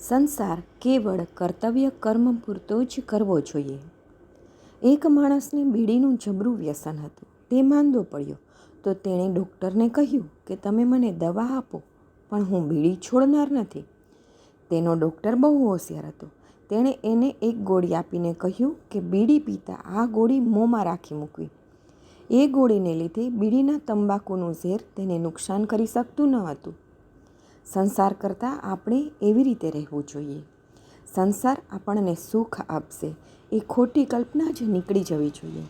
સંસાર કેવળ કર્તવ્ય કર્મ પૂરતો જ કરવો જોઈએ. એક માણસને બીડીનું જબરું વ્યસન હતું. તે માંદો પડ્યો. તો તેણે ડૉક્ટરને કહ્યું કે, તમે મને દવા આપો, પણ હું બીડી છોડનાર નથી. તેનો ડૉક્ટર બહુ હોશિયાર હતો. તેણે એને એક ગોળી આપીને કહ્યું કે, બીડી પીતા આ ગોળી મોંમાં રાખી મૂકવી. એ ગોળીને લીધે બીડીના તંબાકુનું ઝેર તેને નુકસાન કરી શકતું ન હતું. સંસાર કરતાં આપણે એવી રીતે રહેવું જોઈએ. સંસાર આપણને સુખ આપશે, એ ખોટી કલ્પના જ નીકળી જવી જોઈએ.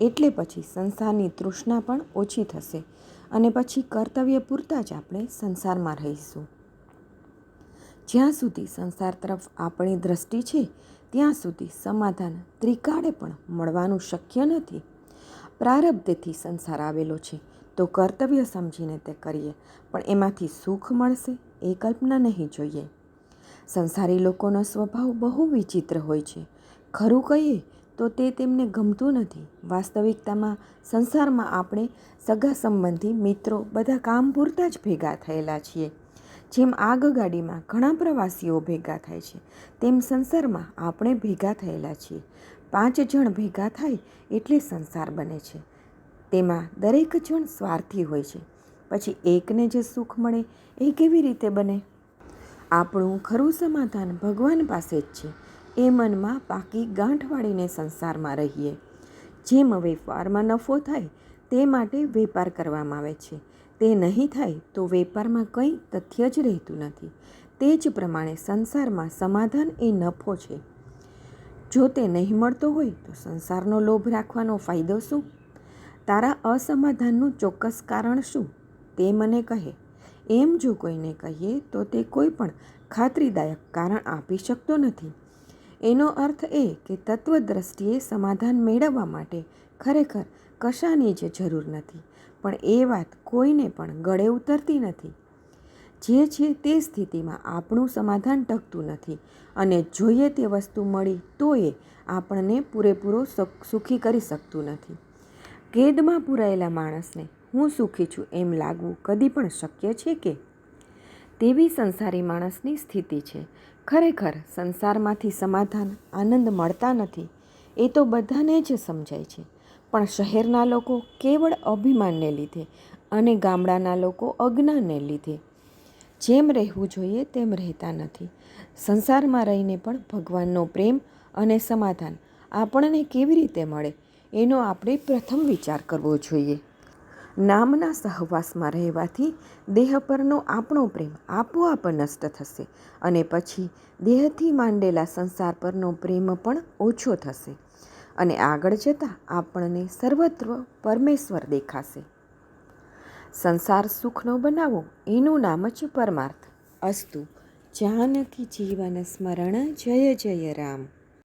એટલે પછી સંસારની તૃષ્ણા પણ ઓછી થશે અને પછી કર્તવ્ય પૂરતા જ આપણે સંસારમાં રહીશું. જ્યાં સુધી સંસાર તરફ આપણી દ્રષ્ટિ છે, ત્યાં સુધી સમાધાન ત્રિકાળે પણ મળવાનું શક્ય નથી. પ્રારબ્ધથી સંસાર આવેલો છે તો કર્તવ્ય સમજીને તે કરીએ, પણ એમાંથી સુખ મળશે એ કલ્પના નહીં જોઈએ. સંસારી લોકોનો સ્વભાવ બહુ વિચિત્ર હોય છે. ખરું કહીએ તો તે તેમને ગમતું નથી. વાસ્તવિકતામાં સંસારમાં આપણે સગા સંબંધી મિત્રો બધા કામ પૂરતા જ ભેગા થયેલા છીએ. જેમ આગગાડીમાં ઘણા પ્રવાસીઓ ભેગા થાય છે, તેમ સંસારમાં આપણે ભેગા થયેલા છીએ. પાંચ જણ ભેગા થાય એટલે સંસાર બને છે. તેમાં દરેક જણ સ્વાર્થી હોય છે. પછી એકને જે સુખ મળે એ કેવી રીતે બને? આપણું ખરું સમાધાન ભગવાન પાસે જ છે. એ મનમાં પાકી ગાંઠ વાળીને સંસારમાં રહીએ. જેમ વેપારમાં નફો થાય, તે માટે વેપાર કરવામાં આવે છે. તે નહીં થાય તો વેપારમાં કંઈ તથ્ય જ રહેતું નથી. તે જ પ્રમાણે સંસારમાં સમાધાન એ નફો છે. જો તે નહીં મળતો હોય તો સંસારનો લોભ રાખવાનો ફાયદો શું? તારા અસમાધાનનું ચોક્કસ કારણ શું? તે મને કહે. એમ જો કોઈને કહીએ, તો તે કોઈ પણ ખાતરીદાયક કારણ આપી શકતો નથી. એનો અર્થ એ કે તત્વદ્રષ્ટિએ સમાધાન મેળવવા માટે ખરેખર કશાની જ જરૂર નથી, પણ એ વાત કોઈને પણ ગળે ઉતરતી નથી. જે છે તે સ્થિતિમાં આપણું સમાધાન ટકતું નથી અને જોઈએ તે વસ્તુ મળી, તો એ આપણને પૂરેપૂરો સુખી કરી શકતું નથી. કેદમાં પૂરાયેલા માણસને હું સુખી છું એમ લાગવું કદી પણ શક્ય છે કે? તેવી સંસારી માણસની સ્થિતિ છે. ખરેખર સંસારમાંથી સમાધાન આનંદ મળતા નથી, એ તો બધાને જ સમજાય છે. પણ શહેરના લોકો કેવળ અભિમાનને લીધે અને ગામડાના લોકો અજ્ઞાનને લીધે જેમ રહેવું જોઈએ તેમ રહેતા નથી. સંસારમાં રહીને પણ ભગવાનનો પ્રેમ અને સમાધાન આપણને કેવી રીતે મળે? એનો આપણે પ્રથમ વિચાર કરવો જોઈએ. નામના સહવાસમાં રહેવાથી દેહ પરનો આપણો પ્રેમ આપોઆપ નષ્ટ થશે અને પછી દેહથી માંડેલા સંસાર પરનો પ્રેમ પણ ઓછો થશે અને આગળ જતાં આપણને સર્વત્ર પરમેશ્વર દેખાશે. સંસાર સુખનો બનાવો એનું નામ જ પરમાર્થ. અસ્તુ, જાનકી જીવન સ્મરણ, જય જય રામ.